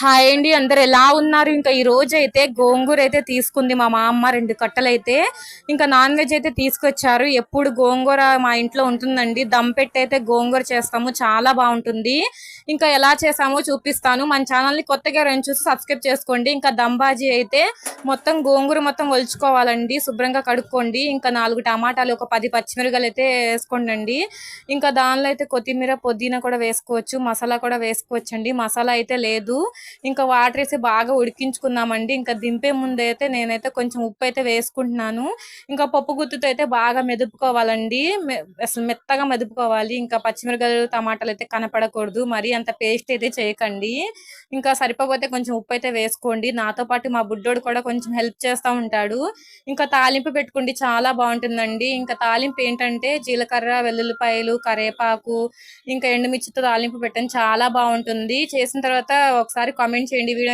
Hi అండి అందరు ఎలా ఉన్నారు? ఇంకా ఈ రోజు అయితే గోంగూర అయితే తీసుకుంది మా మా అమ్మ రెండు కట్టలు అయితే ఇంకా నాన్ వెజ్ అయితే తీసుకొచ్చారు. ఎప్పుడు గోంగూర మా ఇంట్లో ఉంటుందండి. దమ్ పెట్టి అయితే గోంగూర చేస్తాము. చాలా బాగుంటుంది. ఇంకా ఎలా చేసామో చూపిస్తాను. మన ఛానల్ని కొత్తగా రెండు చూసి సబ్స్క్రైబ్ చేసుకోండి. ఇంకా దంబాజీ అయితే మొత్తం గోంగూర మొత్తం ఒలుచుకోవాలండి. శుభ్రంగా కడుక్కోండి. ఇంకా నాలుగు టమాటాలు ఒక పది పచ్చిమిరకాయలు అయితే వేసుకోండి ఇంకా దానిలో అయితే కొత్తిమీర పుదీనా కూడా వేసుకోవచ్చు. మసాలా కూడా వేసుకోవచ్చండి. మసాలా అయితే లేదు. ఇంకా వాటర్ వేసి బాగా ఉడికించుకుందామండి. ఇంకా దింపే ముందు అయితే నేనైతే కొంచెం ఉప్పు అయితే వేసుకుంటున్నాను. ఇంకా పప్పు గుత్తుతో అయితే బాగా మెదుపుకోవాలండి. అసలు మెత్తగా మెదుపుకోవాలి. ఇంకా పచ్చిమిరకాయలు టమాటాలు అయితే కనపడకూడదు. మరి అంత పేస్ట్ అయితే చేయకండి. ఇంకా సరిపోతే కొంచెం ఉప్పు అయితే వేసుకోండి. నాతో పాటు మా బుడ్డోడు కూడా కొంచెం హెల్ప్ చేస్తూ ఉంటాడు. ఇంకా తాలింపు పెట్టుకోండి చాలా బాగుంటుందండి. ఇంకా తాలింపు ఏంటంటే జీలకర్ర వెల్లుల్లిపాయలు కరేపాకు ఇంకా ఎండుమిర్చితో తాలింపు పెట్టండి చాలా బాగుంటుంది. చేసిన తర్వాత ఒకసారి కామెంట్ చేయండి. వీడియో